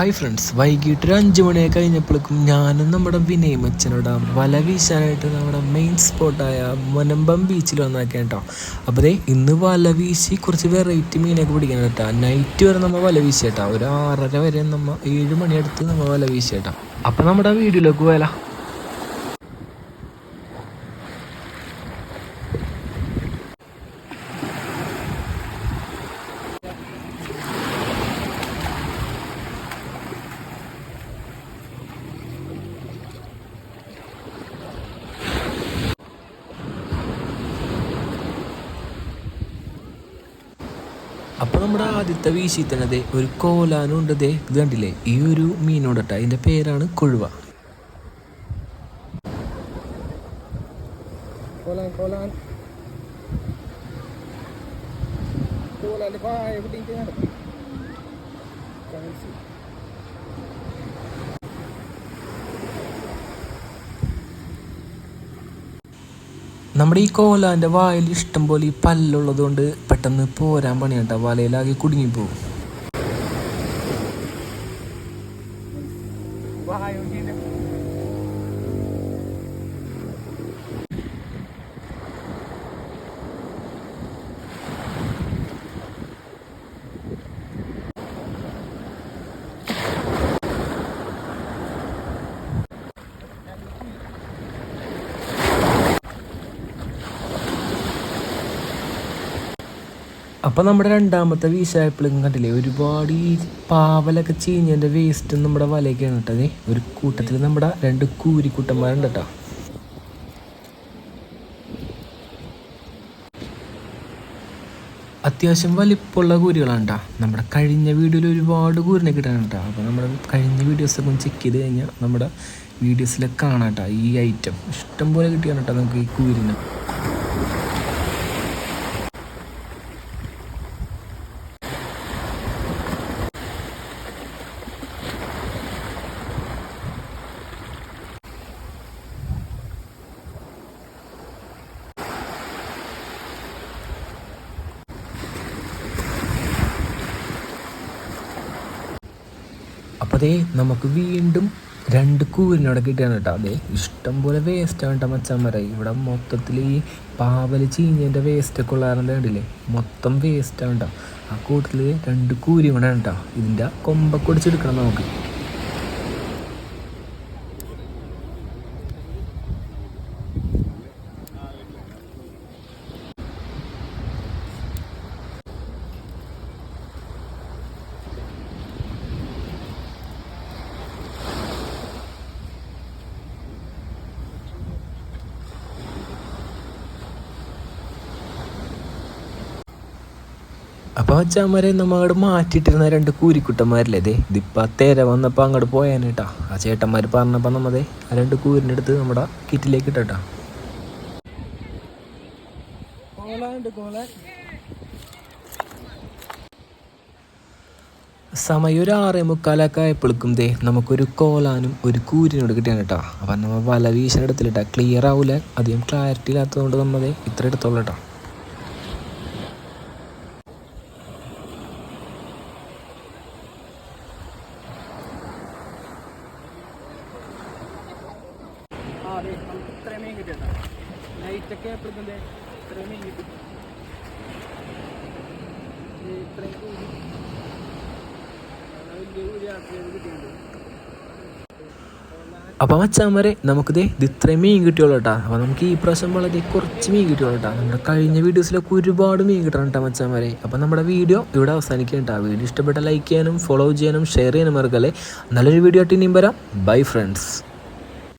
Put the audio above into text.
Hi friends വൈകിട്ട് ഒരു അഞ്ച് മണിയൊക്കെ കഴിഞ്ഞപ്പോഴേക്കും ഞാനും നമ്മുടെ വിനയ് മച്ചനോട് വല വീശാനായിട്ട് നമ്മുടെ മെയിൻ സ്പോട്ടായ മുനമ്പം ബീച്ചിൽ വന്നാക്കിയ കേട്ടോ അപ്പോൾ ദേ ഇന്ന് വല വീശി കുറച്ച് വെറൈറ്റി മീനൊക്കെ പിടിക്കാൻ കേട്ടോ നൈറ്റ് വരെ നമ്മൾ വല വീശി കേട്ടോ ഒരു ആറര വരെ നമ്മൾ ഏഴ് മണിയടുത്ത് നമ്മൾ വല വീശി കേട്ടോ അപ്പോൾ നമ്മുടെ വീഡിയോയിലേക്ക് പോയാലോ. അപ്പോൾ നമ്മുടെ ആദ്യത്തെ വീശി തന്നെ ഒരു കോലാനും ഉണ്ട് ദേ. ഇത് കണ്ടില്ലേ? ഈ ഒരു മീനോടട്ട അതിന്റെ പേരാണ് കൊഴുവ. Kolan, kolan. നമ്മുടെ ഈ കോലാന്റെ വായിൽ ഇഷ്ടം പോലെ ഈ പല്ലുള്ളത് കൊണ്ട് പെട്ടെന്ന് പോരാൻ പണിയാട്ട. വലയിലാകെ കുടുങ്ങിപ്പോകും Ba അപ്പോൾ നമ്മുടെ രണ്ടാമത്തെ വീശായപ്പോഴും കണ്ടില്ലേ? ഒരുപാട് ഈ പാവലൊക്കെ ചീഞ്ഞതിന്റെ വേസ്റ്റ് നമ്മുടെ വലയൊക്കെയാണ് കേട്ടത് ഒരു കൂട്ടത്തിൽ നമ്മുടെ രണ്ട് കൂരിക്കുട്ടന്മാരുണ്ട് കേട്ടോ. അത്യാവശ്യം വലിപ്പമുള്ള കൂരികളാണ് കേട്ടോ. നമ്മുടെ കഴിഞ്ഞ വീഡിയോയിൽ ഒരുപാട് കൂരിനെ കിട്ടാനാണ് കേട്ടോ. അപ്പോൾ നമ്മുടെ കഴിഞ്ഞ വീഡിയോസൊക്കെ ഒന്ന് ചെക്ക് ചെയ്ത് കഴിഞ്ഞാൽ നമ്മുടെ വീഡിയോസിലൊക്കെ കാണാം കേട്ടോ ഈ ഐറ്റം ഇഷ്ടം പോലെ കിട്ടിയാണ് കേട്ടോ നമുക്ക് ഈ കൂരിനെ. അതേ നമുക്ക് വീണ്ടും രണ്ട് കൂരിനോടെ കിട്ടിയാണ് കേട്ടോ. അതെ ഇഷ്ടം പോലെ വേസ്റ്റ് ആണ് കേട്ടോ മച്ചാന്മാരെ. ഇവിടെ മൊത്തത്തിൽ ഈ പാവൽ ചീഞ്ഞതിന്റെ വേസ്റ്റൊക്കെ ഉള്ളാറുണ്ട് കണ്ടില്ലേ? മൊത്തം വേസ്റ്റ് ആണ് കേട്ടോ. ആ കൂട്ടത്തിൽ രണ്ട് കൂരി കൂടെ കേട്ടോ. ഇതിന്റെ കൊമ്പൊക്കെ ഒടിച്ചെടുക്കണം നമുക്ക്. അപ്പോൾ അച്ചാമ്മരെ നമ്മളോട് മാറ്റിയിട്ടിരുന്ന രണ്ട് കൂരിക്കുട്ടന്മാരില്ലേ ദേ ഇതിപ്പോൾ തേര വന്നപ്പോൾ അങ്ങോട്ട് പോയാൻ കേട്ടാ ആ ചേട്ടന്മാർ പറഞ്ഞപ്പോൾ നമ്മതേ ആ രണ്ട് കൂരിന്റെ അടുത്ത് നമ്മുടെ കിറ്റിലേക്ക് ഇട്ടാ. സമയം ഒരു ആറേ മുക്കാലൊക്കെ ആയപ്പോഴേക്കും ദേ നമുക്കൊരു കോലാനും ഒരു കൂരിനോട് കിട്ടിയാണ് കേട്ടോ അപ്പം നമ്മൾ വല വീശാൻ കേട്ടോ ക്ലിയർ ആവില്ല അധികം ക്ലാരിറ്റി ഇല്ലാത്തതുകൊണ്ട് നമ്മതേ ഇത്ര എടുത്തോളൂ കേട്ടോ Ah, di. Iത്രയും മീൻ കിട്ടിയട്ടാ നൈറ്റ് ഒക്കെ എപ്പോഴത്തെ ഇത്രയും മീൻ കിട്ടി ഇത്രയും കൂടി. വലിയ കൂലി ആക്കിയത് കിട്ടിയിട്ടുണ്ട്. ഇത്രയും മീൻ കിട്ടിയോളൂ കേട്ടോ നമുക്ക് ഈ പ്രാവശ്യം വളരെ കുറച്ച് മീൻ കിട്ടിയോളൂ കേട്ടോ നമ്മുടെ കഴിഞ്ഞ വീഡിയോസിലൊക്കെ ഒരുപാട് മീൻ കിട്ടണം കേട്ടോ വരെ. അപ്പോൾ നമ്മുടെ വീഡിയോ ഇവിടെ അവസാനിക്കും കേട്ടോ വീഡിയോ ഇഷ്ടപ്പെട്ട ലൈക്ക് ചെയ്യാനും ഫോളോ ചെയ്യാനും ഷെയർ ചെയ്യാനും മറക്കല്ലേ. നല്ലൊരു വീഡിയോ ആയിട്ട് ഇനിയും വരാം. Bye friends